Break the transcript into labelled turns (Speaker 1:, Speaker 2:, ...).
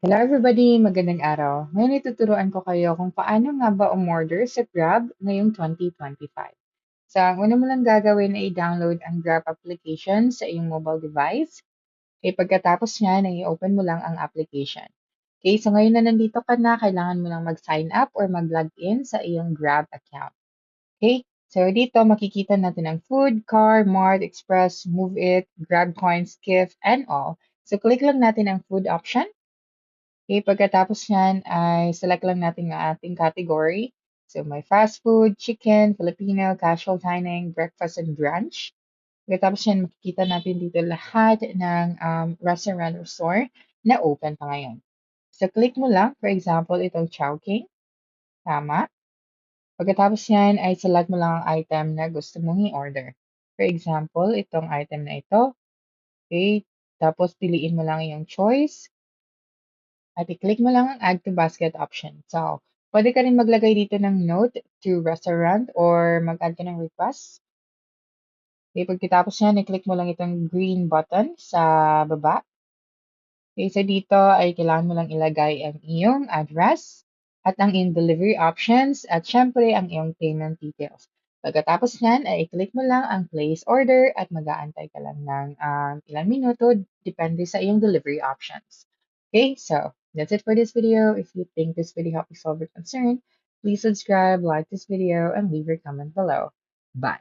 Speaker 1: Hello everybody, magandang araw. Ngayon ituturuan ko kayo kung paano nga ba umorder sa Grab ngayong 2025. So, ang una mo lang gagawin ay i-download ang Grab application sa iyong mobile device. Okay, pagkatapos niyan, i-open mo lang ang application. Okay, so ngayon na nandito ka na, kailangan mo lang mag-sign up or mag-log in sa iyong Grab account. Okay, so dito makikita natin ang food, car, mart, express, move it, grab coins, gift, and all. So click lang natin ang food option. Okay, pagkatapos niyan ay select lang natin ang ating category. So may fast food, chicken, Filipino, casual dining, breakfast and brunch. Pagkatapos niyan, makikita natin dito lahat ng um, restaurant or store na open pa ngayon. So click mo lang, for example, itong Chowking. Tama. Pagkatapos niyan ay select mo lang ang item na gusto mong i-order. For example, itong item na ito. Okay, tapos piliin mo lang yung choice at i-click mo lang ang add to basket option. So, pwede ka rin maglagay dito ng note to restaurant or mag-add ka ng request. Okay, pagkatapos yan, i-click mo lang itong green button sa baba. Okay, so dito ay kailangan mo lang ilagay ang iyong address at ang in delivery options at syempre ang iyong payment details. Pagkatapos niyan, ay i-click mo lang ang place order at mag-aantay ka lang ng um, ilang minuto depende sa iyong delivery options. Okay, so that's it for this video. If you think this video helped you solve your concern, please subscribe, like this video, and leave your comment below. Bye.